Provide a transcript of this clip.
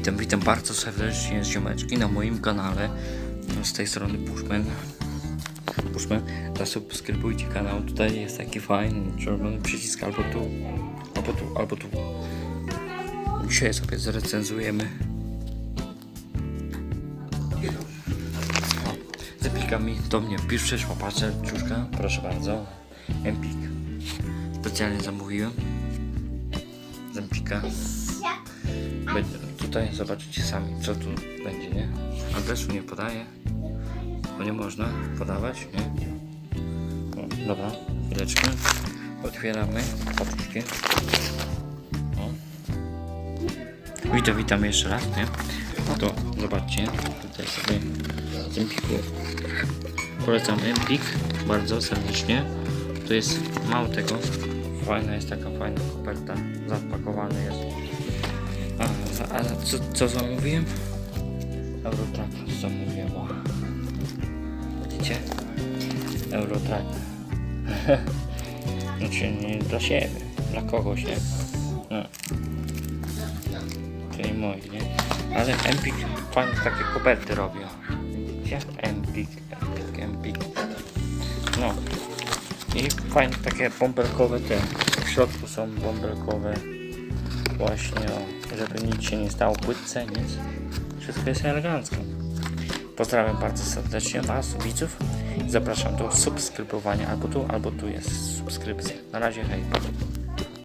witam, witam bardzo serdecznie ziomeczki na moim kanale. Z tej strony Bushman. Bushman, zasubskrybujcie kanał. Tutaj jest taki fajny czerwony przycisk albo tu, albo tu, albo tu. Dzisiaj sobie zrecenzujemy. Zapika mi do mnie pierwsze szłapacze, czuszka, proszę bardzo. Empik. Specjalnie zamówiłem. Z Empika. Tutaj zobaczycie sami, co tu będzie, nie? Adresu nie podaję, bo nie można podawać, nie? O, dobra, chwileczkę. Otwieramy. O. Witam, witam jeszcze raz, nie? No to zobaczcie, tutaj sobie z Empiku polecam Empik bardzo serdecznie. To jest mało tego, fajna jest taka fajna koperta, zapakowany jest. A, co, co zamówiłem? Eurotrack zamówiłem. Widzicie? Eurotrack. znaczy nie dla siebie, dla kogoś, nie? No. Czyli moi, nie? Ale Empik fajne takie koperty robią. Widzicie? Empik, Empik, Empik. No. I fajne takie bąbelkowe te. W środku są bąbelkowe właśnie, o, żeby nic się nie stało płytce, nic. Wszystko jest elegancko. Pozdrawiam bardzo serdecznie Was, widzów. Zapraszam do subskrybowania albo tu, albo tu jest subskrypcja. Na razie, hej.